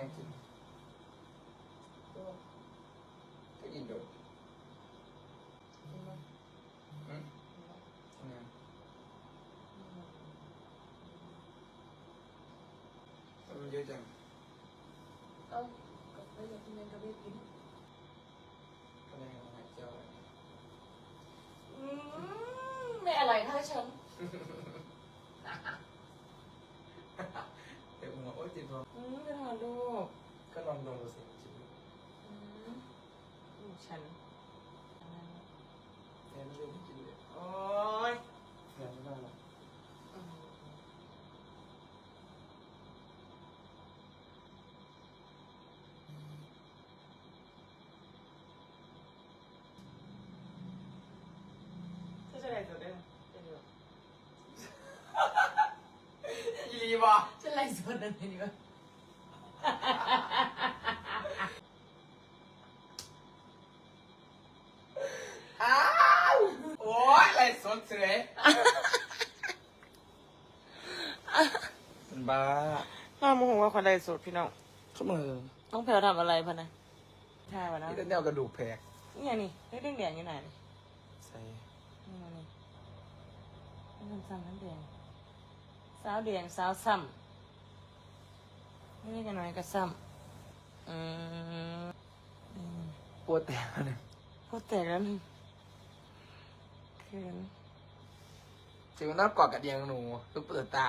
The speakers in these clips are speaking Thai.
ยังกินก็ก็กินโดดอืมทำไงทำไมมันเยอะจังเอ้าก็ไม่อยากกินก็ไม่กินก็ได้เอามาเจียวอะไรอืมไม่อะไรเท่าฉันเดี๋ยวมึงบอกโอ๊ยจิบพออืมเป็นหอลูกก็ลองลองดูสิจิบอืมลูกฉันแทนไม่ได้กินเลยโอ้ยแทนไม่ได้หรอกอืมจะจะไหนตัวได้ไหมจะดูอีรี บ่ฉันไล่สดอะไรดีวะอ้าวโอ๊ยอะไรสดเสยมันบ้าน้าโมโหว่าคนใดสุดพี่น้องข้ามือน้องแพลวทำอะไรพะนะท่าวะนะนี่แต่แนวกระดูกแพกนี่ไงนี่เรื่องแดงอยู่ไหนนี่ใส่นี่ไงนี่นี่ซ้ำๆนั่นแดงสาวแดงสาวซ้ำ นี่กันหน่อยก็ซ้ำอืมอืมปวดแต่เลยโคตรแตกแล้วนี่เขินถึงมันน่ากอดกับเดียงหนูลูกเปิดตา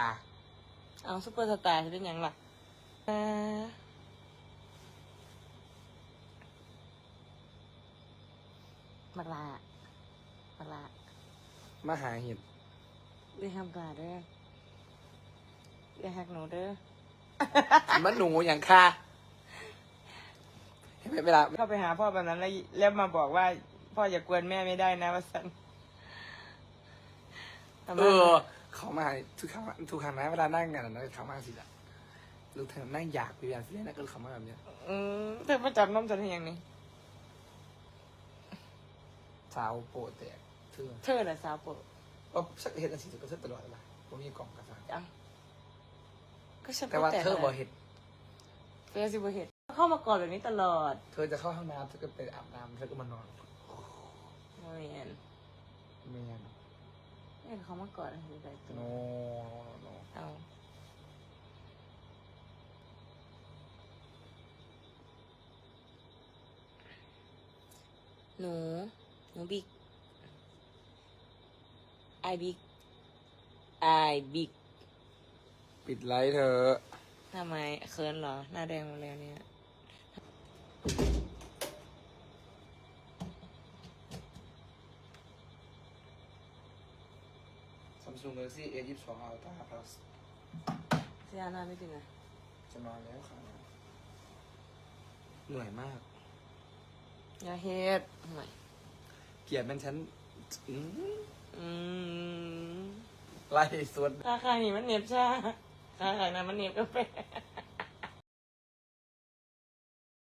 เอาซุปเปอร์สตาร์จะเป็นหยังล่ะเอ่อมักลามักลามาหาเห็ดเรียกทำกาเด้อเรียกหักหนูเด้อ มันหนูอย่างค่ะเห็นไหมเวลาเข้าไปหาพ่อแบบนั้นแล้วแล้วมาบอกว่า พ่ออย่ากวนแม่ไม่ได้นะว่าสันทำไมเออ เขามาทุกครั้งทุกครั้งนะเวลานั่งกันนะเขามาสิละลูกเธอนั่งอยากไปเรียนสิเล่นนะก็เขามาแบบเนี้ยอืมเธอมาจับนมจันยังนี่สาวโปรดแตกเธอเธอแหละสาวโปรดก็สักเห็ดอันสิก็เธอตลอดเลยผมมีกล่องกระสังจัง ก็ฉันแต่ว่าเธอบ่เห็นเห็ดเฟซบุ๊กเห็นเข้ามาก่อนแบบนี้ตลอด เธอจะเข้าห้องน้ำเธอก็ไปอาบน้ำเธอก็มานอนโอ้ยแอนแมนเห็นเขามาก่อนเห็นอะไรตัวโนโนเอาหนูหนูบิ๊กไอบิ๊กไอบิ๊ก ปิดไลท์เธอ ทำไมเขินเหรอ หน้าแดงหมดแล้วเนี่ยซัมซุง Galaxy A 2 2 Ultra Plus เสียหน้าไม่ถึงอะจะนอนแล้วค่ะ เหนื่อยมาก อย่าเฮ็ดทำไมเกลียดเป็นฉันอื้ออืมไล่สวนค่าขายนี่มันเหน็บชา ค่ค่ะน้ำมันเนียบกาแฟ